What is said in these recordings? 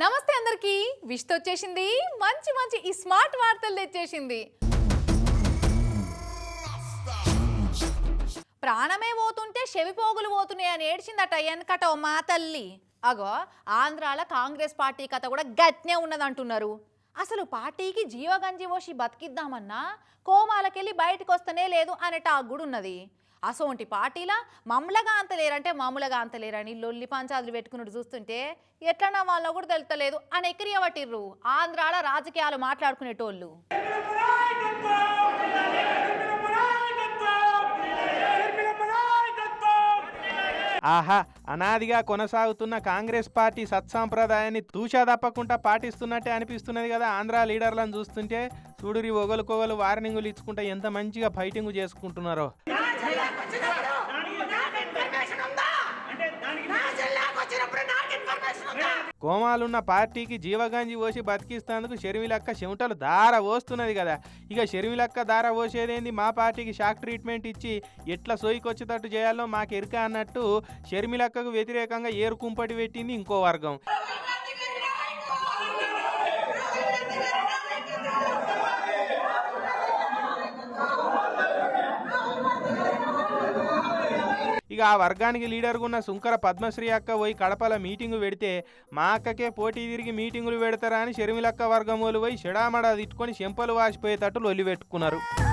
నమస్తే అందరికి. విష్తో వచ్చేసింది. మంచి మంచి ఈ స్మార్ట్ వార్తలు తెచ్చేసింది. ప్రాణమే పోతుంటే చెవిపోగులు పోతున్నాయి అని ఏడ్చిందట వెనకట ఓ మా తల్లి. అగో ఆంధ్రాల కాంగ్రెస్ పార్టీ కథ కూడా గట్నే ఉన్నదంటున్నారు. అసలు పార్టీకి జీవగంజి పోసి బతికిద్దామన్నా కోమాలకెళ్ళి బయటకు వస్తనే లేదు అనేట ఆ గుడి ఉన్నది అసోంటి పార్టీలా మమ్మలగా అంతలేరంటే మామూలుగా అంత లేరని లొల్లి పంచాదులు పెట్టుకున్నట్టు చూస్తుంటే ఎట్లన్నా వాళ్ళ కూడా తెలుతలేదు అని ఎక్కిరియబట్టిర్రు. ఆంధ్రాల రాజకీయాలు మాట్లాడుకునేటోళ్ళు. ఆహా అనాదిగా కొనసాగుతున్న కాంగ్రెస్ పార్టీ సత్సాంప్రదాయాన్ని తూచా తప్పకుండా పాటిస్తున్నట్టే అనిపిస్తున్నది కదా ఆంధ్ర లీడర్లను చూస్తుంటే. చూడురి ఒగలుకొగలు వార్నింగులు ఇచ్చుకుంటే ఎంత మంచిగా ఫైటింగ్ చేసుకుంటున్నారో. కోమాలున్న పార్టీకి జీవగాంజి పోసి బతికిస్తేందుకు షర్మిలక్క చెమటలు దార పోస్తున్నది కదా. ఇక షర్మిలక్క దార పోసేదేంది? మా పార్టీకి షాక్ ట్రీట్మెంట్ ఇచ్చి ఎట్లా సోయికొచ్చేటట్టు చేయాలో మాకు ఎరుక అన్నట్టు షర్మిలక్కకు వ్యతిరేకంగా ఏరు కుంపటి పెట్టింది ఇంకో వర్గం. ఇక ఆ వర్గానికి లీడర్గా ఉన్న సుంకర పద్మశ్రీ అక్క పోయి కడపల మీటింగు పెడితే మా అక్కకే పోటీ తిరిగి మీటింగులు పెడతారా అని షర్మిలక్క వర్గం వాళ్ళు పోయి షడామడా తిట్టుకొని చెంపలు వాసిపోయేటట్టు లొల్లి పెట్టుకున్నారు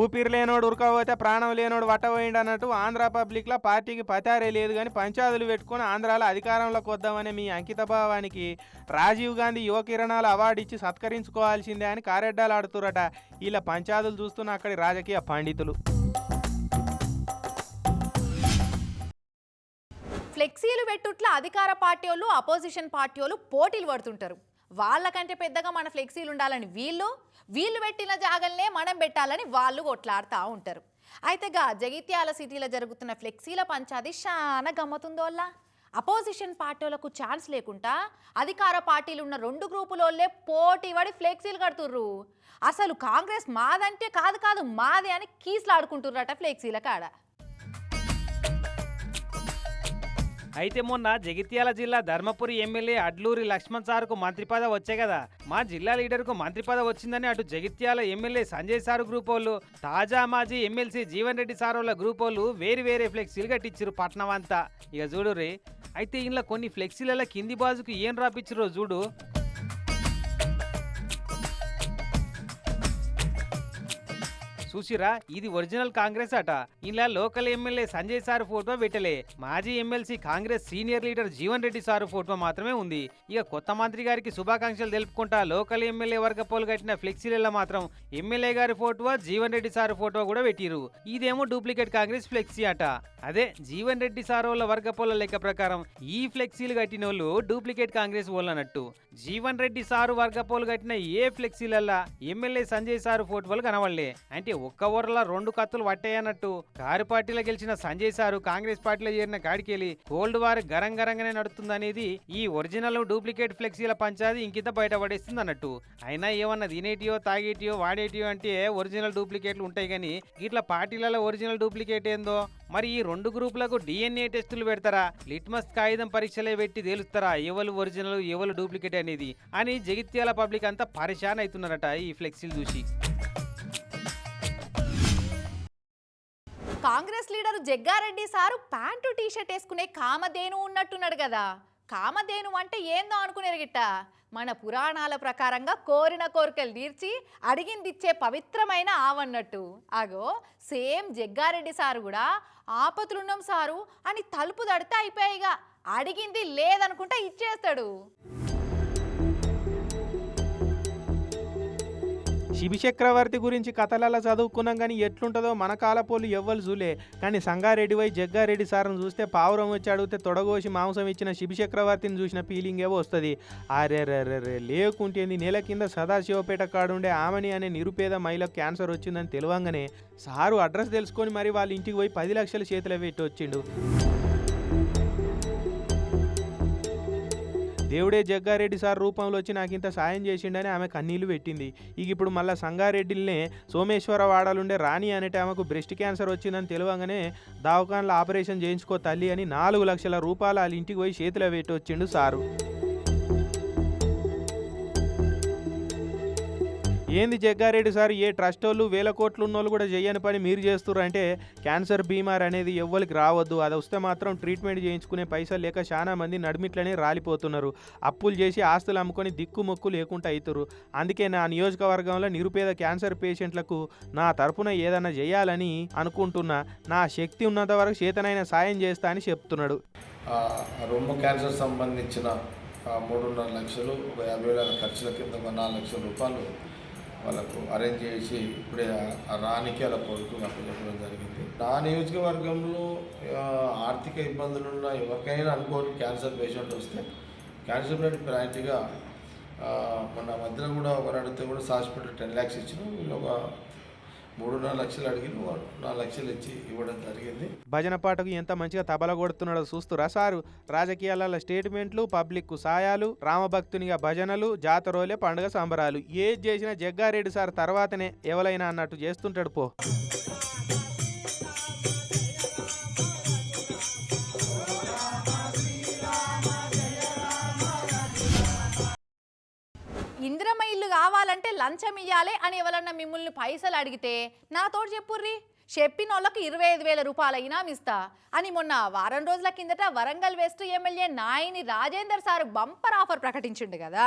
ఊపిరి లేనోడు ఉరకపోతే ప్రాణం లేనోడు వట్టబోయిండు అన్నట్టు ఆంధ్ర పబ్లిక్లో పార్టీకి పతారే లేదు కానీ పంచాదులు పెట్టుకొని ఆంధ్రాలో అధికారంలోకి వద్దామనే మీ అంకిత భావానికి రాజీవ్ గాంధీ యువ కిరణాలు అవార్డు ఇచ్చి సత్కరించుకోవాల్సిందే అని కారెడ్డాలు ఆడుతురట. ఇలా పంచాదులు చూస్తున్న అక్కడి రాజకీయ పండితులు. ఫ్లెక్సీలు పెట్టుట్ల అధికార పార్టీ వాళ్ళు అపోజిషన్ పార్టీ వాళ్ళు పోటీలు పడుతుంటారు. వాళ్ళకంటే పెద్దగా మన ఫ్లెక్సీలు ఉండాలని వీళ్ళు వీళ్ళు పెట్టిన జాగల్నే మనం పెట్టాలని వాళ్ళు కొట్లాడుతూ ఉంటారు. అయితే గా జగిత్యాల సిటీలో జరుగుతున్న ఫ్లెక్సీల పంచాది చాలా గమ్మతుందోల్లా అపోజిషన్ పార్టీలకు ఛాన్స్ లేకుండా అధికార పార్టీలు ఉన్న రెండు గ్రూపులోళ్ళే పోటీ పడి ఫ్లెక్సీలు కడుతుర్రు. అసలు కాంగ్రెస్ మాదంటే కాదు కాదు మాదే అని కీసులాడుకుంటుర్రట ఫ్లెక్సీల కాడ. అయితే మొన్న జగిత్యాల జిల్లా ధర్మపురి ఎమ్మెల్యే అడ్లూరి లక్ష్మణ్ సార్కు మంత్రి పదవి వచ్చే కదా. మా జిల్లా లీడర్కు మంత్రి పదవి వచ్చిందని అటు Jagtial MLA Sanjay sir group వాళ్ళు తాజా మాజీ ఎమ్మెల్సీ జీవన్ రెడ్డి సార్ వాళ్ళ గ్రూప్ వాళ్ళు వేరు వేరే ఫ్లెక్సీలు కట్టించారు పట్నం అంతా. ఇక చూడు రే అయితే ఇంట్లో కొన్ని ఫ్లెక్సీలలో కింది బాజుకు ఏం రాపిచ్చిరో చూడు. చూసిరా ఇది ఒరిజినల్ కాంగ్రెస్ అట. ఇలా local MLA Sanjay sir photo పెట్టలే. మాజీ MLC Congress senior leader Jeevan Reddy sir photo మాత్రమే ఉంది. ఇక కొత్త మంత్రి గారికి శుభాకాంక్షలు తెలుపుకుంటా లోకల్ ఎమ్మెల్యే వర్గ పోలు కట్టిన ఫ్లెక్సీలలో మాత్రం ఎమ్మెల్యే గారి photo Jeevan Reddy sir photo కూడా పెట్టిరు ఇదేమో డూప్లికేట్ కాంగ్రెస్ ఫ్లెక్సీ అట. అదే జీవన్ రెడ్డి సార్ వాళ్ళ వర్గ పోల లెక్క ప్రకారం ఈ ఫ్లెక్సీలు కట్టిన వాళ్ళు డూప్లికేట్ కాంగ్రెస్ వాళ్ళు అన్నట్టు జీవన్ రెడ్డి సారు వర్గ పోలు కట్టిన ఏ ఫ్లెక్సీలల్లా ఎమ్మెల్యే సంజయ్ సారు ఫోటోలు కనవడలే అంటే ఒక్క ఊరలా రెండు కత్తులు పట్టేయన్నట్టు కారు పార్టీలో గెలిచిన సంజయ్ సారు కాంగ్రెస్ పార్టీలో చేరిన కాడికెళ్ళి కోల్డ్ వార్ గరం గరంగానే నడుతుందనేది ఈ ఒరిజినల్ డూప్లికేట్ ఫ్లెక్సీల పంచాది ఇంకిత బయటపడేస్తుంది అన్నట్టు అయినా ఏమన్నా తినేటియో తాగేటియో వాడేటియో అంటే ఒరిజినల్ డూప్లికేట్లు ఉంటాయి కానీ ఇట్లా పార్టీలలో ఒరిజినల్ డూప్లికేట్ ఏందో? మరి ఈ రెండు గ్రూపులకు డిఎన్ఏ టెస్టులు పెడతారా? లిట్మస్ కాగితం పరీక్షలే పెట్టి తేలుస్తారా? ఎవరు ఒరిజినల్ ఎవరు డూప్లికేట్ అనేది? అని జగిత్యాల పబ్లిక్ అంతా పరిశాన్ అవుతున్నారట ఈ ఫ్లెక్సీలు చూసి. Congress leader Jagga Reddy sir pant T-shirt వేసుకునే కామధేను ఉన్నట్టున్నాడు కదా. కామధేను అంటే ఏందో అనుకునేరు గిట్ట. మన పురాణాల ప్రకారంగా కోరిన కోరికలు తీర్చి అడిగింది ఇచ్చే పవిత్రమైన ఆవన్నట్టు. అగో సేమ్ జగ్గారెడ్డి సారు కూడా ఆపతులున్నాం సారు అని తలుపు తడితే అయిపోయాయిగా. అడిగింది లేదనుకుంటా ఇచ్చేస్తాడు. శిబిచక్రవర్తి గురించి కథలలో చదువుకున్నాం కానీ ఎట్లుంటుందో మన కాలపోలు ఎవ్వరు చూలే. కానీ సంగారెడ్డి వై జగ్గారెడ్డి సార్ను చూస్తే పావురం వచ్చి అడిగితే తొడగోసి మాంసం ఇచ్చిన శిబిచక్రవర్తిని చూసిన ఫీలింగ్ ఏవో వస్తుంది. అరే రే లేకుంటేంది నెల కింద సదాశివపేట కాడుండే ఆమెని అనే నిరుపేద మహిళకు క్యాన్సర్ వచ్చిందని తెలియంగానే సారు అడ్రస్ తెలుసుకొని మరి వాళ్ళ ఇంటికి పోయి పది లక్షల చేతిలో పెట్టి వచ్చిండు. దేవుడే జగ్గారెడ్డి సార్ రూపంలో వచ్చి నాకు ఇంత సాయం చేసిండని ఆమె కన్నీళ్ళు పెట్టింది. ఇక ఇప్పుడు మళ్ళీ సంగారెడ్డిల్నే సోమేశ్వర వాడాలుండే రాణి అనేటి ఆమెకు బ్రెస్ట్ క్యాన్సర్ వచ్చిందని తెలియగానే దవాఖానలో ఆపరేషన్ చేయించుకో తల్లి అని నాలుగు లక్షల రూపాయలు వాళ్ళ ఇంటికి పోయి చేతిలో పెట్టి వచ్చిండు సారు. ఏంది జగ్గారెడ్డి సార్ ఏ ట్రస్ట్ వాళ్ళు వేల కోట్లు ఉన్నోళ్ళు కూడా చేయని పని మీరు చేస్తున్నారు అంటే క్యాన్సర్ బీమార్ అనేది ఎవ్వరికి రావద్దు. అది వస్తే మాత్రం ట్రీట్మెంట్ చేయించుకునే పైసలు లేక చాలా మంది నడిమిట్లనే రాలిపోతున్నారు. అప్పులు చేసి ఆస్తులు అమ్ముకొని దిక్కు మొక్కు లేకుండా అవుతారు అందుకే నా నియోజకవర్గంలో నిరుపేద క్యాన్సర్ పేషెంట్లకు నా తరపున ఏదైనా చేయాలని అనుకుంటున్నా. నా శక్తి ఉన్నంత వరకు చేతనైన సాయం చేస్తా అని చెప్తున్నాడు. రొమ్ము క్యాన్సర్ సంబంధించిన మూడున్నర లక్షలు ఒక యాభై వేల ఖర్చుల కింద ఒక నాలుగు లక్షల రూపాయలు వాళ్ళకు అరేంజ్ చేసి ఇప్పుడే రానికి అలా కొడుకు చెప్పడం జరిగింది. నా నియోజకవర్గంలో ఆర్థిక ఇబ్బందులున్న ఎవరికైనా అనుకోని క్యాన్సర్ పేషెంట్ వస్తే క్యాన్సర్ పేషెంట్ ప్రయారిటీగా మన మధ్యలో కూడా ఒకరు అడిగితే కూడా హాస్పిటల్ టెన్ ల్యాక్స్ ఇచ్చినాం. వీళ్ళు ఒక మూడున్నర లక్షలు అడిగిన నాలుగు లక్షలు ఇచ్చి ఇవ్వడం జరిగింది. భజన పాటకు ఎంత మంచిగా తబల కొడుతున్నాడో చూస్తురా సారు. రాజకీయాలలో స్టేట్మెంట్లు పబ్లిక్ సాయాలు రామభక్తునిగా భజనలు జాతరోలే పండుగ సంబరాలు. ఏది చేసినా జగ్గారెడ్డి సార్ తర్వాతనే ఎవలైనా అన్నట్టు చేస్తుంటాడు పో. లంచం ఇయ్యాలి అని ఎవరన్నా మిమ్మల్ని పైసలు అడిగితే నాతోటి చెప్పుర్రి. చెప్పిన వాళ్ళకి ఇరవై ఐదు వేల రూపాయలు ఇనామిస్తా ఇస్తా అని మొన్న వారం రోజుల కిందట Warangal west MLA Nayini Rajender sir bumper offer ప్రకటించిండు కదా.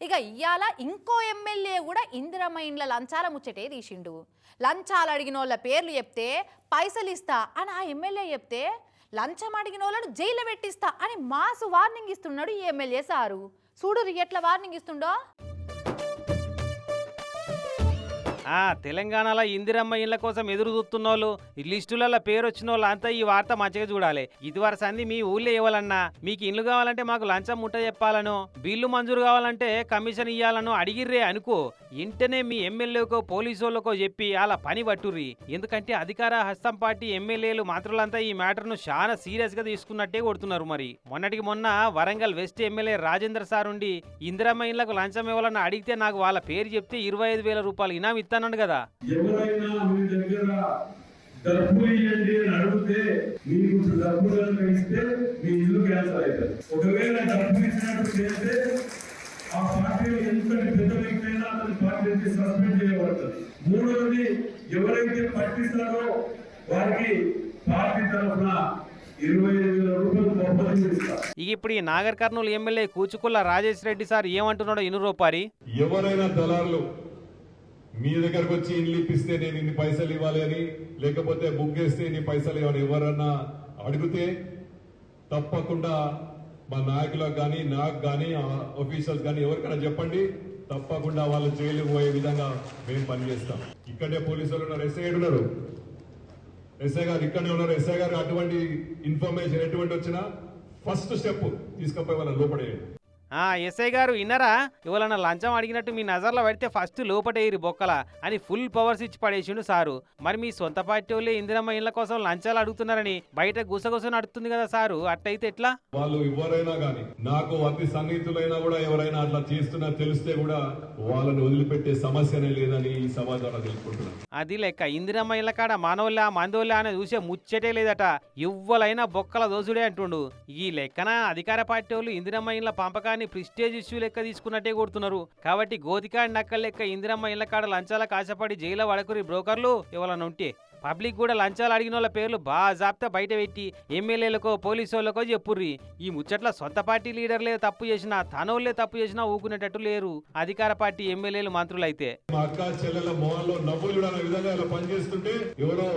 ఇక ఇయ్యాల ఇంకో ఎమ్మెల్యే కూడా ఇందిరమ్మ ఇండ్ల లంచాల ముచ్చటే తీసిండు. లంచాలు అడిగిన వాళ్ళ పేర్లు చెప్తే పైసలు ఇస్తా అని ఆ ఎమ్మెల్యే చెప్తే లంచం అడిగిన వాళ్ళను జైలు పెట్టిస్తా అని మాసు వార్నింగ్ ఇస్తున్నాడు ఈ ఎమ్మెల్యే సారు. చూడు ఎట్లా వార్నింగ్ ఇస్తుండో. తెలంగాణలో ఇందిరమ్మ ఇళ్ళ కోసం ఎదురు చూస్తున్న వాళ్ళు ఈ లిస్టులలో పేరు వచ్చిన వాళ్ళు అంతా ఈ వార్త మంచిగా చూడాలి. ఇదివరకు సంది మీ ఊళ్ళో ఇవ్వాలన్నా మీకు ఇల్లు కావాలంటే మాకు లంచం ముట్ట చెప్పాలనో బిల్లు మంజూరు కావాలంటే కమిషన్ ఇవ్వాలనో అడిగిర్రే అనుకో ఇంటనే మీ ఎమ్మెల్యేకో పోలీసు వాళ్ళకో చెప్పి అలా పని పట్టుర్రి. ఎందుకంటే అధికార హస్తం పార్టీ ఎమ్మెల్యేలు మాత్రులంతా ఈ మ్యాటర్ను చాలా సీరియస్గా తీసుకున్నట్టే కొడుతున్నారు మరి. మొన్నటికి మొన్న Warangal west MLA Rajendra sir ఉండి ఇందిరమ్మ ఇళ్ళకు లంచం ఇవ్వాలని అడిగితే నాకు వాళ్ళ పేరు చెప్తే ఇరవై ఐదు వేల రూపాయలు ఇనామి ఇస్తానన్నాడు కదా. ఎవరైనా మీ దగ్గర డబ్బులు ఇవ్వండి అని అడిగితే మీకు డబ్బులు కనుక ఇస్తే మీ ఇల్లు క్యాన్సర్ అవుతుంది. ఒకవేళ డబ్బులు ఇచ్చినట్టు చేస్తే ఆ పార్టీలో ఎంత పెద్ద వ్యక్తి అయినా అతని పార్టీ నుంచి సస్పెండ్ చేయబడుతుంది. మూడవది ఎవరైతే పట్టిస్తారో వారికి పార్టీ తరఫున ఇక ఇప్పుడు ఈ నాగర్ కర్నూలు ఎమ్మెల్యే కూచుకుల్ల రాజేష్ రెడ్డి సార్ ఏమంటున్నాడో ఇను రూపారి ఎవరైనా దళారులు మీ దగ్గరకు వచ్చి ఇల్లు ఇప్పిస్తే నేను ఇన్ని పైసలు ఇవ్వాలి అని లేకపోతే బుక్ చేస్తే ఇన్ని పైసలు ఇవ్వాలి ఎవరన్నా అడిగితే తప్పకుండా మా నాయకులకు కానీ నాకు కానీ ఆఫీసర్స్ కానీ ఎవరికైనా చెప్పండి. తప్పకుండా వాళ్ళు జైలు పోయే విధంగా మేము పనిచేస్తాం. ఇక్కడే పోలీసులు ఉన్నారు. ఎస్ఐ ఉన్నారు. ఎస్ఐ గారు ఇక్కడే ఉన్నారు. ఎస్ఐ గారు అటువంటి ఇన్ఫర్మేషన్ ఎటువంటి వచ్చినా ఫస్ట్ స్టెప్ తీసుకపోయి వాళ్ళని లోపడేయండి ఆ ఎస్ఐ గారు విన్నారా ఇవాళ లంచం అడిగినట్టు మీ నజర్లో పెడితే ఫస్ట్ లోపటేయరు బొక్కల అని ఫుల్ పవర్స్ ఇచ్చి పడేసిండు సారు. మరి మీ సొంత పార్టీ వాళ్ళే ఇందిరమ్మ ఇళ్ళ కోసం లంచాలు అడుగుతున్నారని బయట గుసగుస నడుస్తుంది కదా సారు. అట్టయితే ఎట్లా? వాళ్ళు ఎవరైనా గాని నాకు అతి సన్నిహితులైనా కూడా ఎవరైనా అట్లా చేస్తున్నా తెలిస్తే కూడా వాళ్ళని వదిలిపెట్టే సమస్యనే లేదని ఈ తెలుసుకుంటున్నాను అది లెక్క. ఇందిరమ్మ ఇళ్ళ కాడ మనోళ్ళ మందోళ్ళ అని చూసే ముచ్చటే లేదట. ఎవ్వలైనా బొక్కల దోసుడే అంటుండు. ఈ లెక్కన అధికార పార్టీ వాళ్ళు ఇందిరమ్మ ఇళ్ళ పంపకాన్ని ప్రిస్టేజ్ ఇష్యూ లెక్క తీసుకున్నట్టే కొడుతున్నారు. కాబట్టి గోతికాడి నక్కల లెక్క ఇందిరమ్మ ఇళ్ళ కాడ లంచాల కాశపడి జైల్లో వడకురి బ్రోకర్లు ఎవరన్నా ఉంటే పబ్లిక్ కూడా లంచాలు అడిగిన వాళ్ళ పేర్లు బాగా జాప్తా బయట పెట్టి ఎమ్మెల్యేలకో పోలీసు వాళ్ళకో చెప్పుర్రి. ఈ ముచ్చట్ల సొంత పార్టీ లీడర్లే తప్పు చేసినా తనోళ్ళే తప్పు చేసినా ఊకునేటట్టు లేరు అధికార పార్టీ ఎమ్మెల్యేలు మంత్రులైతే. ఎవరో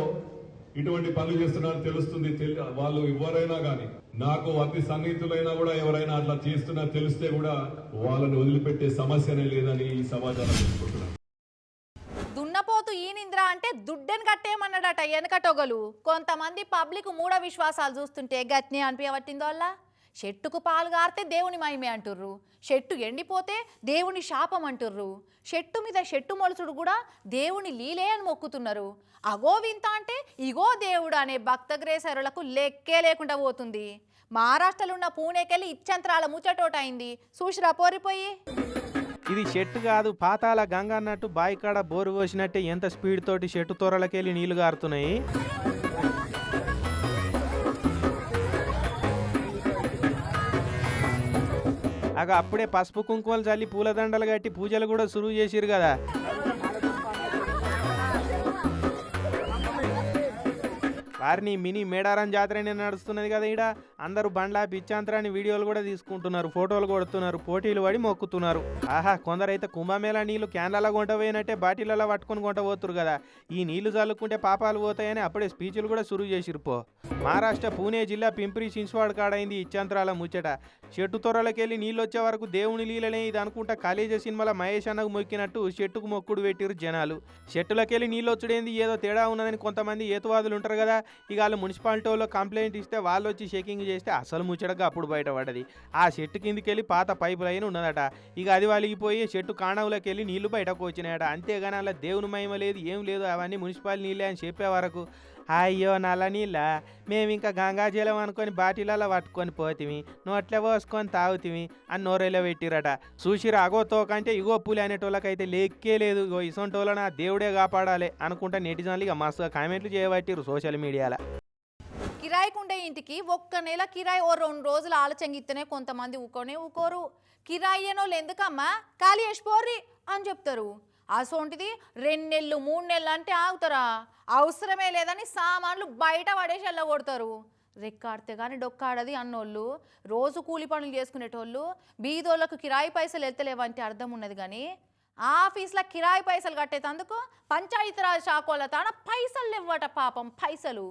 ఇటువంటి పనులు చేస్తున్నారని తెలుస్తుంది వాళ్ళు ఎవరైనా గాని నాకు అతి సన్నిహితులైనా కూడా ఎవరైనా అట్లా చేస్తున్నా తెలిస్తే కూడా వాళ్ళని వదిలిపెట్టే సమస్యనే లేదని ఈ సమాచారం తీసుకుంటున్నాను దున్నపోతు ఈనింద్ర అంటే దుడ్డెని కట్టేయమన్నాడట వెనకటొగలు కొంతమంది పబ్లిక్ మూఢ విశ్వాసాలు చూస్తుంటే గట్ని అనిపించబట్టిందో వల్ల చెట్టుకు పాలు గారితే దేవుని మహిమే అంటుర్రు. చెట్టు ఎండిపోతే దేవుని శాపం అంటుర్రు. చెట్టు మీద చెట్టు మొలుసుడు కూడా దేవుని లీలే అని మొక్కుతున్నారు. అగో వింత అంటే ఇగో దేవుడు అనే భక్తగ్రేసరులకు లెక్కే లేకుండా పోతుంది. మహారాష్ట్రలో ఉన్న పూణేకెళ్ళి ఇచ్చంత్రాల ముచ్చటోట అయింది చూసిరా పోరిపోయి. ఇది చెట్టు కాదు పాతాల గంగ అన్నట్టు బాయికాడ బోరు పోసినట్టే ఎంత స్పీడ్ తోటి చెట్టు తొరలకెళ్ళి నీళ్ళు గారుతున్నాయి. అగ అప్పుడే పసుపు కుంకుమలు చల్లి పూలదండలు కట్టి పూజలు కూడా సురువు చేసిరు కదా. వారిని మినీ మేడారం జాతరనే నడుస్తున్నది కదా ఈడ. అందరూ బండ్ల పిచ్చాంతరాన్ని వీడియోలు కూడా తీసుకుంటున్నారు ఫోటోలు కొడుతున్నారు పోటీలు పడి మొక్కుతున్నారు. ఆహా కొందరైతే కుంభమేళ నీళ్ళు క్యాన్లలో కొంటపోయినట్టే బాటిలలో పట్టుకొని కొంట కదా. ఈ నీళ్ళు చల్లుకుంటే పాపాలు పోతాయని అప్పుడే స్పీచ్లు కూడా సురువు చేసిరు పో. మహారాష్ట్ర పూణే జిల్లా పింప్రి చించువాడు కాడైంది ఇచ్చాంతరాల ముచ్చట. చెట్టు తొరలకెళ్ళి నీళ్ళు వచ్చే వరకు దేవుని నీళ్ళనే ఇది అనుకుంటా కాలేజీ సినిమాలో మహేష్ అన్నకు మొక్కినట్టు చెట్టుకు మొక్కుడు పెట్టిరు జనాలు. చెట్టులకెళ్ళి నీళ్ళు వచ్చుడేంది ఏదో తేడా ఉన్నదని కొంతమంది ఏతువాదులు ఉంటారు కదా. ఇక వాళ్ళు మున్సిపాలిటీ వాళ్ళు కంప్లైంట్ ఇస్తే వాళ్ళు వచ్చి షేకింగ్ చేస్తే అసలు ముచ్చటగా అప్పుడు బయటపడ్డది ఆ చెట్టు కిందికి వెళ్ళి పాత పైప్ లైన్ ఉన్నదట. ఇక అది వలిగిపోయి చెట్టు కాణంలోకి వెళ్ళి నీళ్ళు బయటకు వచ్చినాయట. అంతేగాని అలా దేవుని మహిమ లేదు ఏం లేదు అవన్నీ మున్సిపాలిటీ నీళ్ళే అని చెప్పే వరకు అయ్యో నల్ల నీళ్ళ మేము ఇంకా గంగాజలం అనుకొని బాటిలలో పట్టుకొని పోతిమి నోట్లో పోసుకొని తాగుతిమి అని నోరేలో పెట్టిరట. చూసిరా అగో తోకంటే ఇగో పూలి అనేటోళ్ళకైతే లెక్కే లేదు. ఇగో ఇసొంటోళ్ళని ఆ దేవుడే కాపాడాలి అనుకుంటా నెటిజన్లు ఇక మస్తుగా కామెంట్లు చేయబట్టిరు సోషల్ మీడియాలో. కిరాయికుండే ఇంటికి ఒక్క నెల కిరాయి ఓ రెండు రోజులు ఆలోచంగిస్తేనే కొంతమంది ఊకోనే ఊకోరు. కిరాయి అయ్యేనోళ్ళు ఎందుకమ్మా? ఖాళీ వేసిపోర్రి అని చెప్తారు. అసోంటిది రెండు నెలలు మూడు నెలలు అంటే ఆగుతారా? అవసరమే లేదని సామాన్లు బయట పడేసి వెళ్ళగొడతారు రెక్కాడితే కానీ డొక్కాడది అన్నోళ్ళు రోజు కూలి పనులు చేసుకునేటోళ్ళు బీదోళ్ళకు కిరాయి పైసలు ఎత్తలేవంటే అర్థం ఉన్నది కానీ ఆఫీస్లో కిరాయి పైసలు కట్టేటందుకు పంచాయతీరాజ్ శాఖ వాళ్ళ తాన పైసలు ఇవ్వట పాపం పైసలు.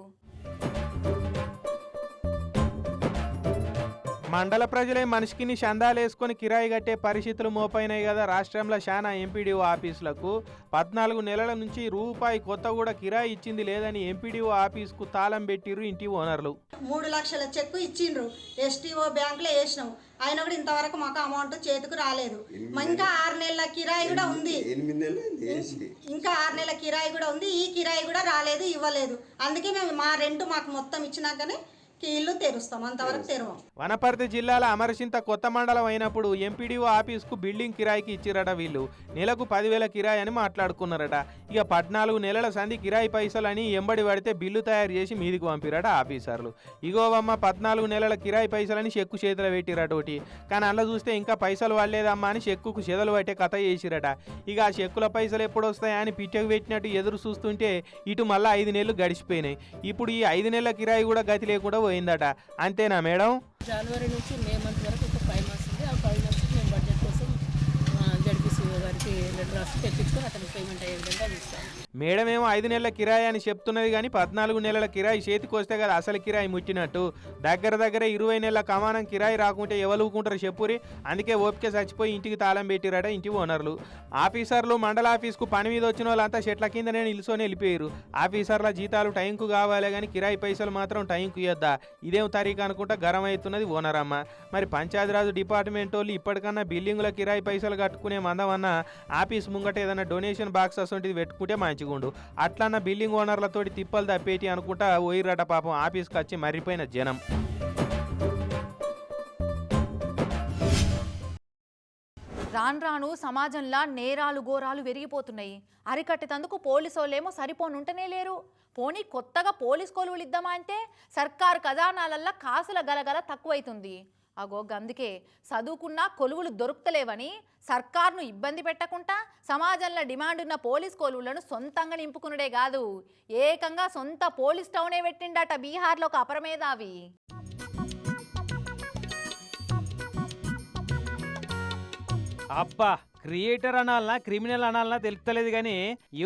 మండల ప్రజలే మనిషికిని చందాలు వేసుకొని కిరాయి కట్టే పరిస్థితులు మోపైనాయి కదా. రాష్ట్రంలో శానా ఎంపీడీఓ ఆఫీసులకు పద్నాలుగు నెలల నుంచి రూపాయి కొత్త కూడా కిరాయి ఇచ్చింది లేదని ఎంపీడీఓ ఆఫీస్కు తాళం పెట్టిర్రు ఇంటి ఓనర్లు. మూడు లక్షల చెక్కు ఇచ్చిండ్రు. ఎస్టీఓ బ్యాంకులో వేసినాం. అయినా కూడా ఇంతవరకు మాకు అమౌంట్ చేతికి రాలేదు. ఇంకా ఆరు నెలల కిరాయి కూడా ఉంది. ఇంకా ఆరు నెలల కిరాయి కూడా ఉంది. ఈ కిరాయి కూడా రాలేదు ఇవ్వలేదు. అందుకే మేము మా రెంట్ మాకు మొత్తం ఇచ్చినాకనే ఈ ఇల్లు తెరుస్తాం అంతవరకు తెరవం. వనపర్తి జిల్లాల అమరసింత కొత్త మండలం అయినప్పుడు ఎంపీడీఓ ఆఫీస్కు బిల్డింగ్ కిరాయికి ఇచ్చిరట వీళ్ళు. నెలకు పదివేల కిరాయి అని మాట్లాడుకున్నారట. ఇక పద్నాలుగు నెలల సంధి కిరాయి పైసలని ఎంబడి పడితే బిల్లు తయారు చేసి మీదికి పంపిరట ఆఫీసర్లు. ఇగోవమ్మ పద్నాలుగు నెలల కిరాయి పైసలని చెక్కు చేతులు పెట్టిరట ఒకటి. కానీ అందులో చూస్తే ఇంకా పైసలు పడలేదమ్మా అని చెక్కుకు చెదలు పట్టే కథ చేసిరట. ఇక ఆ చెక్కుల పైసలు ఎప్పుడు వస్తాయా అని పిట్టకు పెట్టినట్టు ఎదురు చూస్తుంటే ఇటు మళ్ళీ ఐదు నెలలు గడిచిపోయినాయి. ఇప్పుడు ఈ ఐదు నెలల కిరాయి కూడా గతి లేకుండా పోయిందట. అంతేనా మేడం? జనవరి నుంచి మే మంత్ వరకు ఒక ఫైవ్ మంత్స్ ఉంది. ఆ ఫైవ్ మంత్స్ మేము బడ్జెట్ కోసం జడ్పీసీ గారికి లెటర్ రాసి తెప్పించుకొని అతనికి పేమెంట్ అయ్యే విధంగా చూస్తాము. మేడమేమో ఐదు నెలల కిరాయి అని చెప్తున్నది కానీ పద్నాలుగు నెలల కిరాయి చేతికి వస్తే కదా అసలు కిరాయి ముట్టినట్టు. దగ్గర దగ్గర ఇరవై నెలల కమానం కిరాయి రాకుంటే ఎవరుకుంటారు చెప్పురి? అందుకే ఓపిక చచ్చిపోయి ఇంటికి తాళం పెట్టిరట ఇంటి ఓనర్లు. ఆఫీసర్లు మండల ఆఫీస్కు పని మీద వచ్చిన వాళ్ళంతా చెట్ల కిందనే నిల్చొని వెళ్ళిపోయారు ఆఫీసర్ల జీతాలు టైంకు కావాలి కానీ కిరాయి పైసలు మాత్రం టైంకు ఇవ్వద్దా ఇదేం తారీఖు అనుకుంటా గరం అవుతున్నది ఓనర్ అమ్మ మరి పంచాయతీరాజ్ డిపార్ట్మెంట్ వాళ్ళు ఇప్పటికన్నా బిల్డింగుల కిరాయి పైసలు కట్టుకునే మందమన్నా ఆఫీస్ ముంగట ఏదైనా డొనేషన్ బాక్స్ అసొంటిది పెట్టుకుంటే మంచిగుండు అట్లన్న బిల్డింగ్ ఓనర్లతోటి తిప్పలు తప్పేటి అనుకుంటా పోయిరట పాపం ఆఫీస్కి వచ్చి మర్రిపోయిన జనం. రాను రాను సమాజంలో నేరాలు ఘోరాలు పెరిగిపోతున్నాయి అరికట్టేందుకు పోలీసు వాళ్ళేమో సరిపోనుంటనే లేరు. పోనీ కొత్తగా పోలీస్ కొలువులు ఇద్దామా అంటే సర్కారు ఖజానాలల్లో కాసుల గలగల తక్కువైతుంది. అగో గందుకే చదువుకున్న కొలువులు దొరుకుతలేవని సర్కార్ను ఇబ్బంది పెట్టకుండా సమాజంలో డిమాండ్ ఉన్న పోలీస్ కొలువులను సొంతంగా నింపుకునుడే కాదు. ఏకంగా సొంత పోలీస్ టౌనే పెట్టిండట బీహార్లో ఒక అపరమేధావి. అబ్బా క్రియేటర్ అనాలనా క్రిమినల్ అనాలనా తెలుపుతలేదు కానీ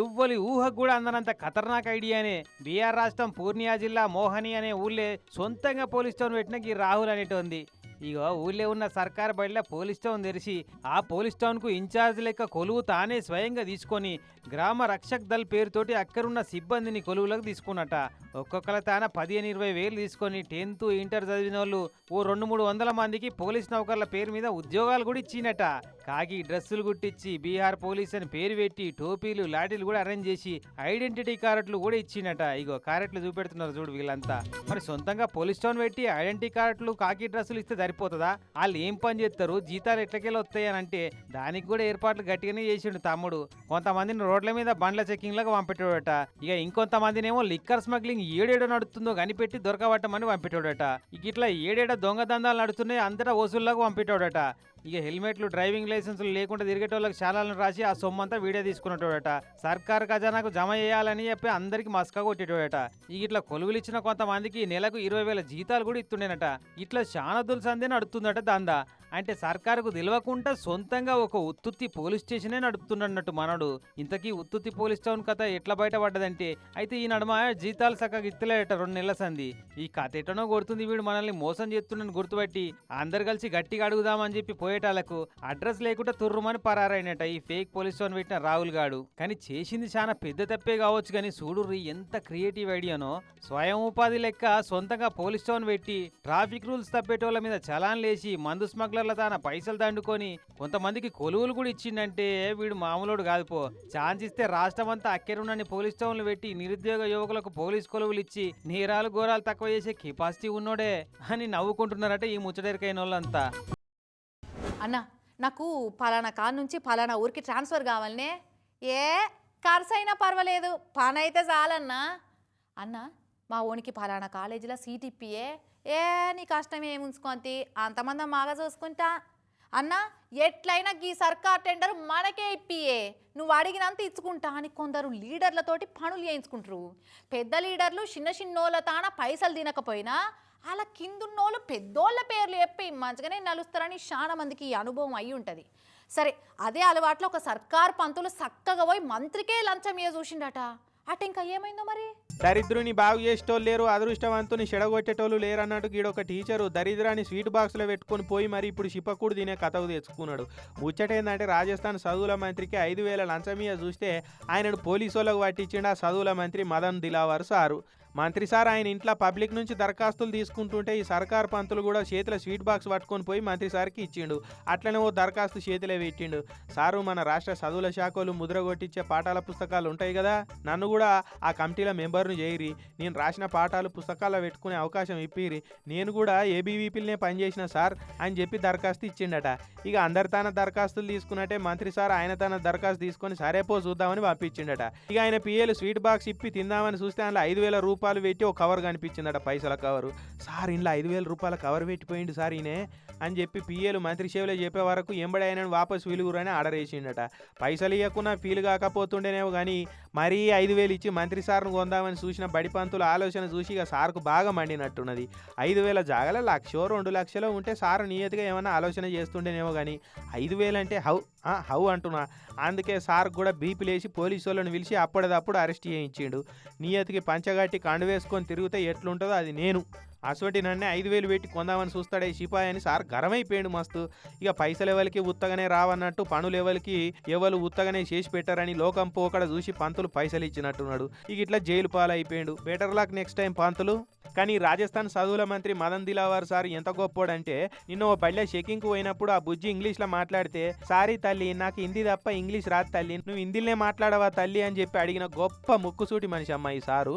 ఎవ్వరి ఊహకు కూడా అందనంత ఖతర్నాక్ ఐడియానే బీఆర్ రాష్ట్రం పూర్ణియా జిల్లా మోహని అనే ఊళ్ళే సొంతంగా పోలీస్ స్టేషన్ పెట్టిన ఈ రాహుల్ అనేటోంది. ఇగో ఊళ్ళో ఉన్న సర్కార్ బడిలో పోలీస్ టౌన్ తెరిచి ఆ పోలీస్ టౌన్కు ఇన్ఛార్జ్ లెక్క కొలువు తానే స్వయంగా తీసుకొని గ్రామ రక్షక్ దళ్ పేరుతోటి అక్కరున్న సిబ్బందిని కొలువులకు తీసుకున్నట. ఒక్కొక్కల తాన పదిహేను ఇరవై వేలు తీసుకొని టెన్త్ ఇంటర్ చదివిన వాళ్ళు ఓ రెండు మూడు వందల మందికి పోలీస్ నౌకర్ల పేరు మీద ఉద్యోగాలు కూడా ఇచ్చినట. కాకి డ్రెస్సులు గుట్టించి బీహార్ పోలీస్ అని పేరు పెట్టి టోపీలు లాటీలు కూడా అరేంజ్ చేసి ఐడెంటిటీ కార్డులు కూడా ఇచ్చినట. ఇగో కార్డులు చూపెడుతున్నారు చూడు వీళ్ళంతా. మరి సొంతంగా పోలీస్ స్టోన్ పెట్టి ఐడెంటిటీ కార్డులు కాకి డ్రెస్సులు ఇస్తే సరిపోతుందా? వాళ్ళు ఏం పని చేస్తారు? జీతాలు ఎట్లకెళ్ళి వస్తాయని అంటే దానికి కూడా ఏర్పాట్లు గట్టిగానే చేసిండు తమ్ముడు. కొంతమందిని రోడ్ల మీద బండ్ల చెక్కింగ్ లాగా పంపెట్టాడట ఇక ఇంకొంతమందినేమో లిక్కర్ స్మగ్లింగ్ ఏడేడ నడుతుందో కనిపెట్టి దొరకబట్టమని పంపెట్టాడట ఇక ఇట్లా ఏడేడ దొంగ దందాలు నడుస్తున్నాయి అంతటా వసూల్లాగా పంపెట్టాడట ఇక హెల్మెట్లు డ్రైవింగ్ లైసెన్సులు లేకుండా తిరిగేటోళ్ళకి శాలాలను రాసి ఆ సొమ్మంతా వీడియో తీసుకున్నటోడట. సర్కార్ ఖజానాకు జమ చేయాలని చెప్పి అందరికి మస్కా కొట్టేటోడట. ఇక ఇట్లా కొలువులు ఇచ్చిన కొంతమందికి నెలకు ఇరవై వేల జీతాలు కూడా ఇస్తుండేనట. ఇట్లా చాలా దులసందే నడుతుందట దందా. అంటే సర్కారుకు తెలియకుండా సొంతంగా ఒక ఉత్తుత్తి పోలీస్ స్టేషనే నడుపుతున్నట్టు మనడు. ఇంతకీ ఉత్తుత్తి పోలీస్ టౌన్ కథ ఎట్లా బయటపడ్డదంటే అయితే ఈ నడుమ జీతాలు చక్కగా ఇత్తలేట రెండు నెలల సంది ఈ కథ ఎటనో కొడుతుంది వీడు మనల్ని మోసం చేస్తుండని గుర్తుపట్టి అందరు కలిసి గట్టిగా అడుగుదామని చెప్పి పోయేటాలకు అడ్రస్ లేకుండా తుర్రుమని పరారైనట ఈ ఫేక్ పోలీస్ స్టోన్ పెట్టిన రాహుల్ గాడు. కానీ చేసింది చాలా పెద్ద తప్పే కావచ్చు కానీ చూడుర్రి ఎంత క్రియేటివ్ ఐడియానో. స్వయం ఉపాధి లెక్క సొంతంగా పోలీస్ స్టోన్ పెట్టి ట్రాఫిక్ రూల్స్ తప్పేటోళ్ళ మీద చలాన్ లేచి మందు స్మగ్లర్ల తన పైసలు దండుకొని కొంతమందికి కొలువులు కూడా ఇచ్చిండంటే వీడు మామూలుడు కాదు పో ఛాన్స్ ఇస్తే రాష్ట్రం అంతా అక్కెరునని పోలీస్ స్టోన్లు పెట్టి నిరుద్యోగ యువకులకు పోలీస్ కొలువులు ఇచ్చి నేరాలు ఘోరాలు తక్కువ చేసే కెపాసిటీ ఉన్నోడే అని నవ్వుకుంటున్నారట ఈ ముచ్చటెరికైన వాళ్ళంతా అన్న నాకు పలానా కార్ నుంచి పలానా ఊరికి ట్రాన్స్ఫర్ కావాలనే. ఏ? ఖర్చు అయినా పర్వాలేదు. పని అయితే చాలన్నా. అన్న మా ఓనికి పలానా కాలేజీలో సీట్ ఇప్పియే. ఏ నీ కష్టం ఏమి ఉంచుకోంతి అంతమంది మాగా చూసుకుంటా. అన్న ఎట్లయినా ఈ సర్కార్ టెండర్ మనకే ఇప్పియే. నువ్వు అడిగినంత ఇచ్చుకుంటా అని కొందరు లీడర్లతోటి పనులు చేయించుకుంటారు. పెద్ద లీడర్లు చిన్న చిన్నోళ్ళ తాన పైసలు తినకపోయినా అలా కిందున్నోళ్ళు పెద్దోళ్ళ పేర్లు చెప్పి మంచిగానే నలుస్తారని చాలా మందికి ఈ అనుభవం అయి ఉంటుంది. సరే అదే అలవాట్లో ఒక సర్కార్ పంతులు చక్కగా పోయి మంత్రికే లంచం ఇయ్య చూసిండట. అటు ఇంకా ఏమైందో మరి? దరిద్రుని బాగు చేసేటోళ్ళు లేరు అదృష్టవంతుని చెడగొట్టేటోళ్ళు లేరు అన్నట్టు గీడొక టీచరు దరిద్రాన్ని స్వీట్ బాక్స్లో పెట్టుకొని పోయి మరి ఇప్పుడు షిపకుడు తినే కథకు తెచ్చుకున్నాడు. ముచ్చటేందంటే రాజస్థాన్ చదువుల మంత్రికి ఐదు వేల లంచమీయ చూస్తే ఆయనను పోలీసు వాళ్ళకు పట్టించిండు ఆ చదువుల మంత్రి మదన్ దిలావర్ సారు. మంత్రి సార్ ఆయన ఇంట్లో పబ్లిక్ నుంచి దరఖాస్తులు తీసుకుంటుంటే ఈ సర్కార్ పంతులు కూడా చేతిలో స్వీట్ బాక్స్ పట్టుకొని పోయి మంత్రి సార్కి ఇచ్చిండు. అట్లనే ఓ దరఖాస్తు చేతిలో పెట్టిండు. సారు మన రాష్ట్ర చదువుల శాఖలు ముద్ర కొట్టించే పాఠాల పుస్తకాలు ఉంటాయి కదా నన్ను కూడా ఆ కమిటీల మెంబర్ను చేయిరి. నేను రాసిన పాఠాలు పుస్తకాల్లో పెట్టుకునే అవకాశం ఇప్పిరి. నేను కూడా ఏబీవీపీలనే పనిచేసిన సార్ అని చెప్పి దరఖాస్తు ఇచ్చిండట. ఇక అందరి తన దరఖాస్తులు తీసుకున్నట్టే మంత్రి సార్ ఆయన తన దరఖాస్తు తీసుకొని సరే పో చూద్దామని పంపించిండట. ఇక ఆయన పిఏలు స్వీట్ బాక్స్ ఇప్పి తిందామని చూస్తే అందులో ఐదు వేల రూపాయలు పెట్టి ఒక కవర్ కనిపించిందట పైసల కవరు. సార్ ఇంట్లో ఐదు వేల రూపాయల కవర్ పెట్టిపోయిండు సార్ ఈయనే అని చెప్పి పిఏలు మంత్రి సేవలే చెప్పే వరకు ఎంబడి ఆయనను వాపస్ విలుగురని ఆర్డర్ వేసిండట పైసలు ఇవ్వకుండా ఫీల్ కాకపోతుండేనేమో కానీ మరీ ఐదు వేలు ఇచ్చి మంత్రి సార్ను కొందామని చూసిన బడిపంతుల ఆలోచన చూసి ఇక సార్కు బాగా మండినట్టున్నది. ఐదు వేల జాగల లక్షో రెండు లక్షలో ఉంటే సారు నియతిగా ఏమైనా ఆలోచన చేస్తుండేనేమో కానీ ఐదు వేలంటే హౌ హౌ అంటున్నా. అందుకే సార్ కూడా బీపీ లేచి పోలీసు వాళ్ళని పిలిచి అప్పటిదప్పుడు అరెస్ట్ చేయించిండు. నియతికి పంచగట్టి కండు వేసుకొని తిరిగితే ఎట్లుంటుందో అది నేను. అసోటి నన్నే ఐదు వేలు పెట్టి కొందామని చూస్తాడే సిపాయి అని సార్ గరమైపోయాడు మస్తు. ఇక పైసలు ఎవరికి ఉత్తగానే రావన్నట్టు పనులు ఎవరికి ఎవరు ఉత్తగానే చేసి పెట్టారని లోకం పోకడ చూసి పంతులు పైసలు ఇచ్చినట్టున్నాడు. ఇక ఇట్లా జైలు పాలైపోయాడు. బెటర్ లాక్ నెక్స్ట్ టైం పంతులు. కానీ రాజస్థాన్ చదువుల మంత్రి మదన్ దిలావర్ సార్ ఎంత గొప్పోడంటే నిన్న ఓ బళ్ళ చెకింగ్కి పోయినప్పుడు ఆ బుజ్జి ఇంగ్లీష్లో మాట్లాడితే సారీ తల్లి నాకు హిందీ తప్ప ఇంగ్లీష్ రాదు తల్లి నువ్వు హిందీలోనే మాట్లాడవా తల్లి? అని చెప్పి అడిగిన గొప్ప ముక్కుసూటి మనిషి అమ్మాయి సారు.